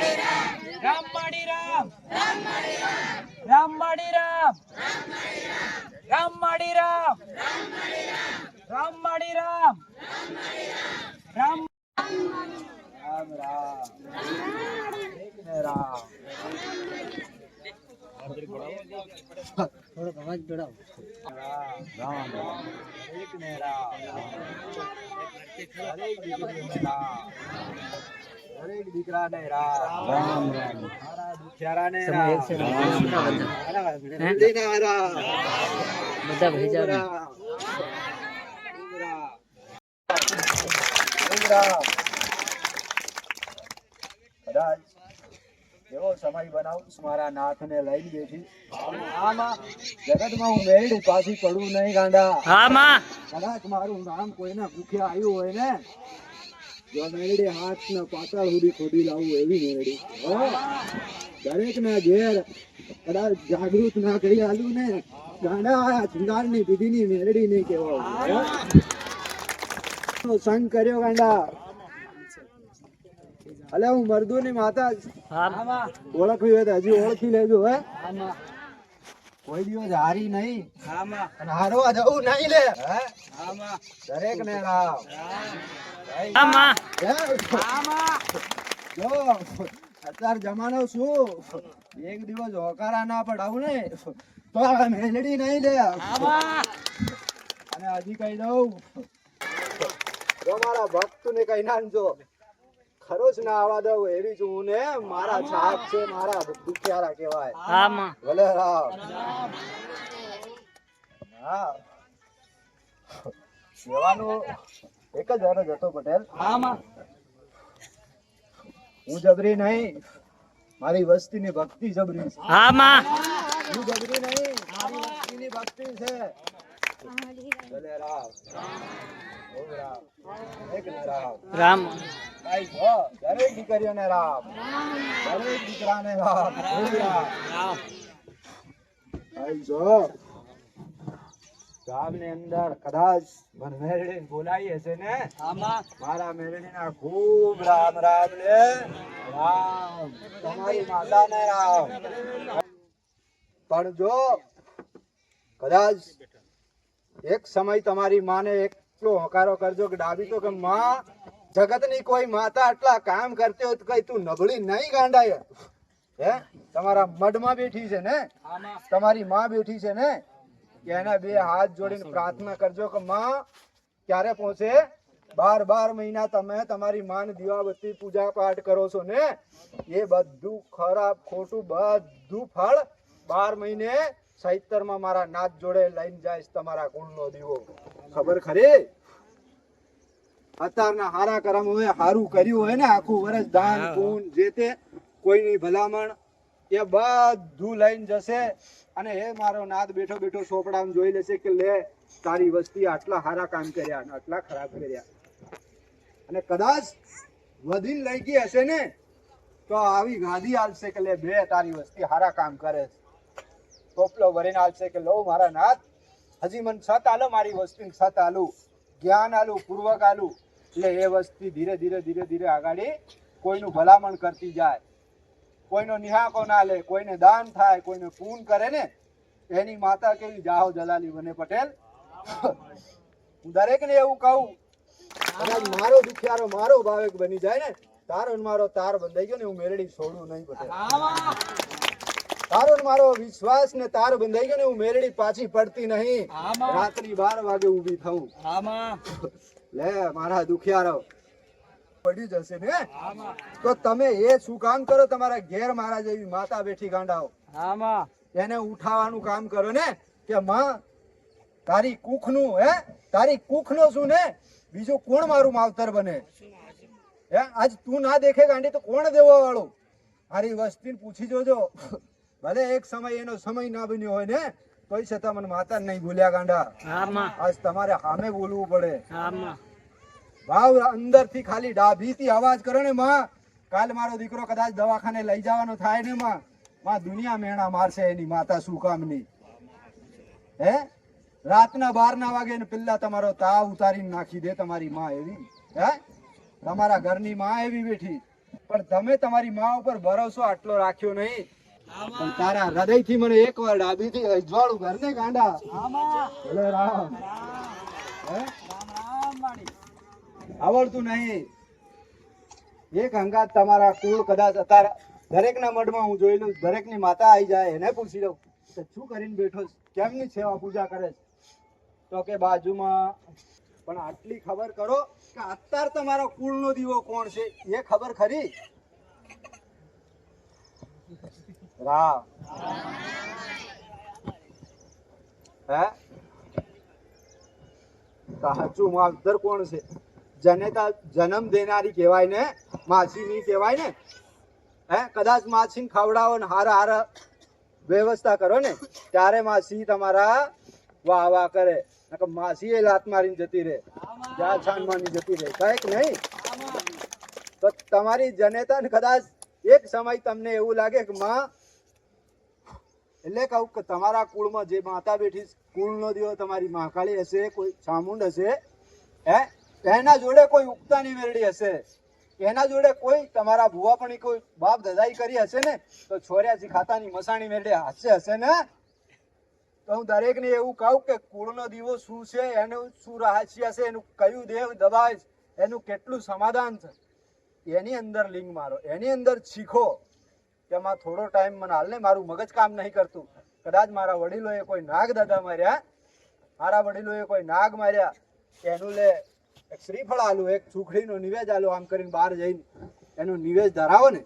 રામ માડી રામ રામ માડી રામ રામ માડી રામ રામ માડી રામ રામ રામ રામ એક ને રામ દીકરીને રામ. મારા દુખિયારાને સમય રામ. બધા મારા નાથ ને બધા ભાઈ જાવ રામ રામ રામ કદાચ એવો સમય બનાવું છું મારા નાથને લઈને બેઠી આમાં જગતમાં હું મેળ પાછી પડું નહીં ગાંડા. કદાચ મારું નામ કોઈને ભૂખ્યા આવ્યું હોય ને જો મેળડી હાથ ને પાતાળ સુધી ખોદી લાવું એવી મેળડી દરેક ઘેર કદાચ જાગૃત ના કરી આલું ને ગાંડા ચિંગારની દીદી ની મેળડી નહીં કેવાય સંગ કર્યો ગાંડા. અલે હું મરદુ ની માતા ઓળખવી હોય તો હજી ઓળખી લેજો હે. કોઈ દિવસ હારી નહીં. અને હારવા જવું નહીં લે. દરેક ને રામ. હા માં હે? જો અત્યાર જમાનો શું? એક દિવસ હોકારા ના પડાવું ને તો મેલડી નહીં લે. અને હજી કહી દઉં જો મારા ભક્ત ને કઈ નાખજો ખરોચ ના આવા દઉં એવી જ હું ને મારા છાપ છે મારા દુખિયારા કહેવાય. હા માં ભલે રામ. હા એક જ અરજ હતો પટેલ. હું જબરી નહીં મારી વસ્તીની ભક્તિ જબરી છે. હા માં હું જબરી નહીં મારી વસ્તીની ભક્તિ છે. ભલે રામ. ઓમ રામ. એક રામ. દરેક દીકરીઓને રામ. દરેક દીકરાને રામ. ગામની અંદર કદાચ મને બોલાવી હશે ને? મારા મેરડીના ખૂબ રામ રામ લે રામ. તમારી માતાને રામ. પણ જો કદાચ એક સમય તમારી માને એકલો હોકારો કરજો કે ડાબી તો કે માં જગતની કોઈ માતા આટલા કામ કરતી હોય તો કઈ તું નબળી નહીં ગાંડાય. હે? તમારા મઢમાં બેઠી છે ને? તમારી માં બેઠી છે ને? કે એના બે હાથ જોડીને પ્રાર્થના કરજો કે માં, ક્યારે પહોંચે? બાર બાર મહિના તમે તમારી માન દીવાબત્તી પૂજા પાઠ કરો છો ને? એ બધું ખરાબ, ખોટું બધું ફળ બાર મહિને સહિતરમાં મારા નાથ જોડે લઈને જાય તમારા કુળનો દીવો. ખબર ખરી? અત્યારના હારા કરમ હોય હારું કર્યું હોય ને આખું વર્ષ દાન પૂન જે તે કોઈની ભલામણ એ બધું લઈને જશે. અને એ મારો નાદ બેઠો બેઠો સોપડામાં જોઈ લેશે કે લે તારી વસ્તી આટલા હારા કામ કર્યા અને આટલા ખરાબ કર્યા. અને કદાચ વધીને લઈ ગઈ હશે ને તો આવી ગાદી આલશે કે લે બે તારી વસ્તી હારા કામ કરે ટોપલો ભરીને આલશે કે લો મારા નાથ હજી મને સત આલો મારી વસ્તી સત આલું. જ્ઞાન આલું પૂર્વક આલુ. એટલે એ વસ્તી ધીરે ધીરે ધીરે ધીરે આગાડી કોઈનું ભલામણ કરતી જાય. કોઈનો નિહાકો ના લે કોઈને દાન થાય કોઈને પૂન કરે ને એની માતા કેવી જાહો જલાલી બને પટેલ. હું દરેક ને એવું કહું કદાચ મારો દુખિયારો મારો ભાવેક બની જાય ને તારો મારો તાર બંધાઈ ગયો ને હું મેરડી છોડું નહીં પટેલ. તારો ને મારો વિશ્વાસ ને તાર બંધાઈ ગયો ને હું મેરડી પાછી પડતી નહીં. રાત્રિ બાર વાગે ઊભી થઉં. લે મારા દુખિયારો પડી જશે ને? તો તમે એ શું કામ કરો? તમારા ઘેર મારા જેવી માતા બેઠી ગાંડાઓ. એને ઉઠાવવાનું કામ કરો ને કે માં તારી કુખનું હે? તારી કુખનો શું ને? બીજું કોણ મારું માવતર બને? હે? આજ તું ના દેખે ગાંડી તો કોણ દેવો વાળો? મારી વસ્તીને પૂછી જોજો. ભલે એક સમય એનો સમય ના બન્યો હોય ને તોય છતાં મને માતા નહીં ભૂલ્યા ગાંડા. આજ તમારે સામે બોલવું પડે. ભાવ અંદરથી ખાલી ડાભી થી અવાજ કરો ને માં. કાલ મારો દીકરો કદાચ દવાખાને લઈ જવાનો થાય ને માં. માં દુનિયા મેણા મારશે એની માતા શું કામની? હે? રાતના બાર ના વાગે ને પેલા તમારો તાવ ઉતારીને નાખી દે તમારી માં એવી. હે? તમારા ઘરની માં એવી બેઠી. પણ તમે તમારી માં ઉપર ભરોસો આટલો રાખ્યો નહીં. પણ તારા હૃદયથી મને એક વાર ડાબીથી અજવાળું ઘર ને ગાંડા. આવડતું નહીં. એક હંગાત તમારા કુળ કદાચ અત્યારે દરેકના મઢમાં હું જોઈ લઉં, દરેકની માતા આવી જાય, એને પૂછી લઉં. કે શું કરીને બેઠો? કેમની સેવા પૂજા કરે તો કે બાજુમાં, પણ આટલી ખબર કરો કે અત્યારે તમારો કુળનો દીવો કોણ છે? એ ખબર ખરી? રામ. હે? સાચું માવતર કોણ છે? જનેતા જન્મ દેનારી કહેવાય ને? માછી ની કહેવાય ને? હે? કદાચ માછી ખવડાવો ને હારા હારા વ્યવસ્થા કરો ને ત્યારે માસી તમારા વાહ વાહ કરે માછી માસી એ લાત મારીને જતી રહે. જ્યાં છાન માની જતી રહે. કંઈક નહીં. તો તમારી જનેતા ને કદાચ એક સમય તમને એવું લાગે કે માં એટલે કહું કે તમારા કુળમાં જે માતા બેઠી કુળનો દીવો, તમારી મહાકાળી હશે, કોઈ ચામુંડ હશે, હે? એના જોડે કોઈ ઉગતાની વેરડી હશે. એના જોડે કોઈ તમારા ભુવા પણ કોઈ બાપ દદાઈ કરી હશે ને, તો છોર્યાજી ખાતાની મસાણી મેરડી હશે હશે ને? તો હું દરેકને એવું કહું કે કુળનો દીવો શું છે, એનું શું રહસ્ય છે, એનું કયું દેવ દબાય એનું કેટલું સમાધાન છે? એની અંદર લિંગ મારો, એની અંદર શીખો. કે એમાં થોડો ટાઈમ મને હાલ ને મારું મગજ કામ નહીં કરતું. કદાચ મારા વડીલોએ કોઈ નાગ દાદા માર્યા. મારા વડીલોએ કોઈ નાગ માર્યા એનું લે એક શ્રીફળ આલું, એક સુખડીનો નિવેદ આલો આમ કરીને બહાર જઈને. એનો નિવેદ ધરાવો ને,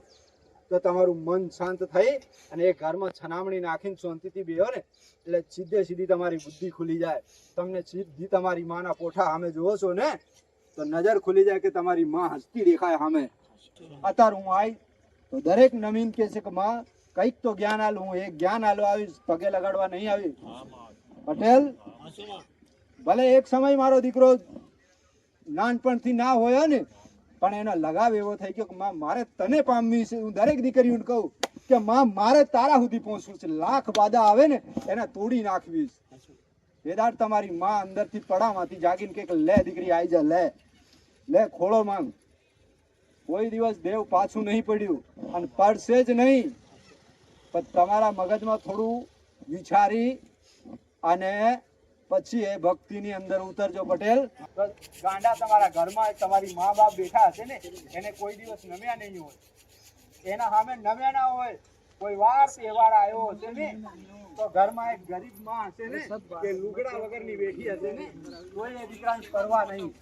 તો તમારું મન શાંત થઈ અને એ ઘરમાં છનામણી નાખીને શાંતિથી બેહો ને, એટલે સીધે સીધી તમારી બુદ્ધિ ખુલી જાય. તમને સીધી તમારી માના પોઠા સામે જોવો છો ને, તો નજર ખુલી જાય કે તમારી માં હસતી દેખાય સામે. અત્યારે હું આવી તો દરેક નવીન કે છે કે માં, કંઈક તો જ્ઞાન આલું, હું એક જ્ઞાન આલો આવીશ, પગે લગાડવા નહીં આવી પટેલ, ભલે એક સમય મારો દીકરો નાનપણથી ના હોય ને, પણ એનો લગાવ એવો થઈ ગયો કે માં, મારે તને પામવી છે. હું દરેક દીકરીઓને કહું કે માં, મારે તારા સુધી પહોંચવું છે. લાખ બાધા આવે ને, એને તોડી નાખવી છે. વેદાંત તમારી માં અંદરથી પડામાંથી જાગીને કે, લે દીકરી આવી જા, લે. લે, ખોળો માંગ. કોઈ દિવસ દેવ પાછું નહીં પડ્યું અને પડશે જ નહીં. પણ તમારા મગજમાં થોડું વિચારી અને પછી એ ભક્તિની અંદર ઉતરજો પટેલ. ગાંડા તમારા ઘરમાં તમારી મા બાપ બેઠા હશે ને, એને કોઈ દિવસ નમ્યા નહીં હોય. એના સામે નમ્યા ના હોય. કોઈ વાર તહેવાર આવ્યો હશે ને, તો ઘરમાં એક ગરીબમાં હશે ને, કે લુગડા વગરની બેઠી હશે ને કોઈ એ દીકરાને પરવા નહીં.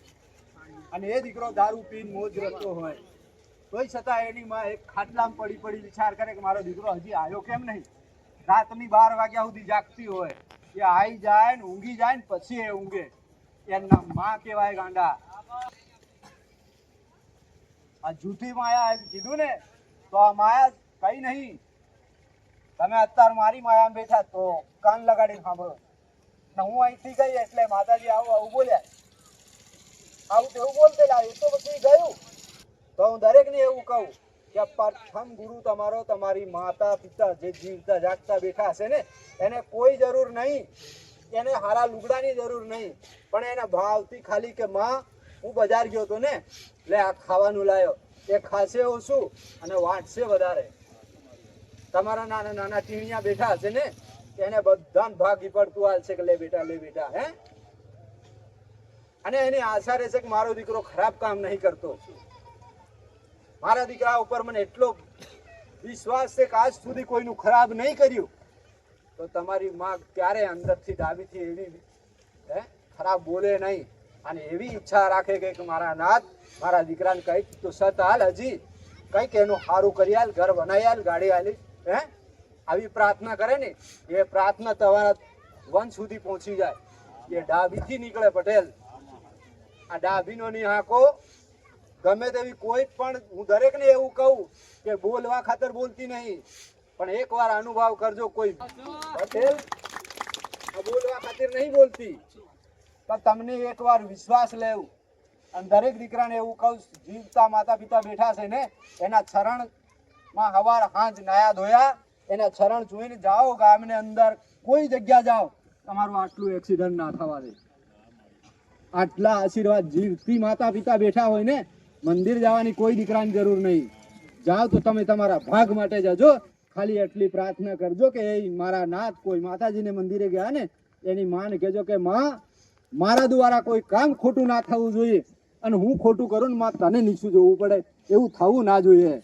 અને એ દીકરો દારૂ પીને મોજ રચતો હોય. તોય છતાં એની માં એક ખાટલામાં પડી પડી વિચાર કરે કે મારો દીકરો હજી આવ્યો કેમ નહીં? રાતની બાર વાગ્યા સુધી જાગતી હોય. એ આઈ જાય ને ઊંઘી જાય ને પછી એ ઊંઘે. એના માં કહેવાય ગાંડા. આ જૂઠી માયા એમ કીધું ને, તો આ માયા કઈ નહીં. તમે અત્યારે મારી માયામાં બેઠા તો કાન લગાડીને સાંભળો. હું અહીંથી ગઈ એટલે માતાજી આવું આવું બોલ્યા. આવું તેવું બોલતેલા એ તો પછી ગયું. તો હું દરેકને એવું કહું કે પ્રથમ ગુરુ તમારો, તમારી માતા, પિતા જે જીવતા, જાગતા, બેઠા હશે ને, એને કોઈ જરૂર નહીં. એને હારા લુગડાની જરૂર નહીં. પણ એના ભાવથી ખાલી કે, માં, હું બજાર ગયો તો ને એટલે આ ખાવાનું લાયો. એ ખાશે ઓછું અને વાંચશે વધારે. તમારા નાના નાના ટીણિયા બેઠા હશે ને, એને બધાને ભાગી પડતું હાલશે કે, લે, બેટા લે, બેટા, હે? અને એની આશા રહેશે કે મારો દીકરો ખરાબ કામ નહીં કરતો. મારા દીકરા ઉપર મને એટલો વિશ્વાસ છે કે આજ સુધી કોઈનું ખરાબ નહીં કર્યું. તો તમારી માં ક્યારે અંદરથી ડાબીથી એવી, હે? ખરાબ બોલે નહીં. અને એવી ઈચ્છા રાખે કે મારા નાથ મારા દીકરાને કંઈક તો સત હાલ હજી. કંઈક એનું સારું કરી હાલ ઘર બનાવી હાલ ગાડી હાલી હે? આવી પ્રાર્થના કરે ને, એ પ્રાર્થના તમારા વંશ સુધી પહોંચી જાય. એ ડાબીથી નીકળે પટેલ. આ ડાભીનો ની હાંકો ગમે તેવી કોઈ પણ, હું દરેકને એવું કહું કે બોલવા ખાતર બોલતી નહીં, પણ એકવાર અનુભવ કરજો કોઈ. પટેલ બોલવા ખાતર નહીં બોલતી. પણ તમને એકવાર વિશ્વાસ લેવું. અને દરેક દીકરાને એવું કહું, જીવતા માતા પિતા બેઠા છે ને, એના ચરણમાં હવાર હાંજ નાયા ધોયા, એના ચરણ જોઈને જાઓ ગામને અંદર. કોઈ જગ્યા જાઓ. તમારું આટલું એક્સિડન્ટ ના થવા દે. આટલા આશીર્વાદ જીવતી માતા પિતા બેઠા હોય ને, મંદિર જવાની કોઈ દીકરાની જરૂર નહીં. જાઓ તો તમે તમારા ભાગ માટે જજો. ખાલી એટલી પ્રાર્થના કરજો કે એ મારા નાથ કોઈ માતાજીને મંદિરે ગયા ને, એની માને કહેજો કે માં, મારા દ્વારા કોઈ કામ ખોટું ના થવું જોઈએ. અને હું ખોટું કરું ને માં તને નીચું જોવું પડે. એવું થવું ના જોઈએ.